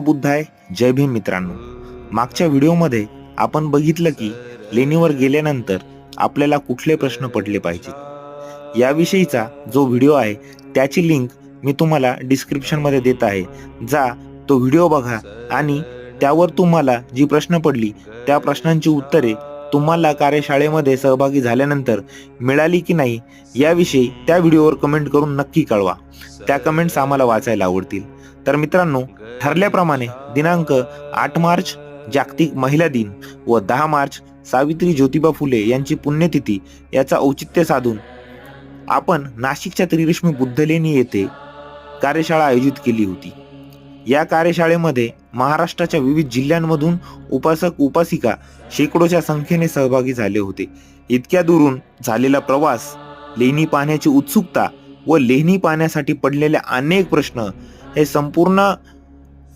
बुद्ध आहे. जय भीम मित्रांनो. मागच्या व्हिडिओमध्ये आपण बघितलं की लेणीवर गेल्यानंतर आपल्याला कुठले प्रश्न पडले पाहिजेत. याविषयीचा जो व्हिडिओ आहे त्याची लिंक मी तुम्हाला डिस्क्रिप्शनमध्ये देत आहे. जा तो व्हिडिओ बघा आणि त्यावर तुम्हाला जी प्रश्न पडली त्या प्रश्नांची उत्तरे तुम्हाला कार्यशाळेमध्ये सहभागी झाल्यानंतर मिळाली की नाही याविषयी त्या व्हिडिओवर कमेंट करून नक्की कळवा. त्या कमेंट्स आम्हाला वाचायला आवडतील. तर मित्रांनो ठरल्याप्रमाणे दिनांक आठ मार्च जागतिक महिला दिन व दहा मार्च सावित्री ज्योतिबा फुले यांची पुण्यतिथी याचा औचित्य साधून आपण नाशिकच्या त्रिरश्मी बुद्धलेणी येथे कार्यशाळा आयोजित केली होती. या कार्यशाळेमध्ये महाराष्ट्राच्या विविध जिल्ह्यांमधून उपासक उपासिका शेकडोच्या संख्येने सहभागी झाले होते. इतक्या दुरून झालेला प्रवास लेणी पाहण्याची उत्सुकता व लेणी पाहण्यासाठी पडलेले अनेक प्रश्न हे संपूर्ण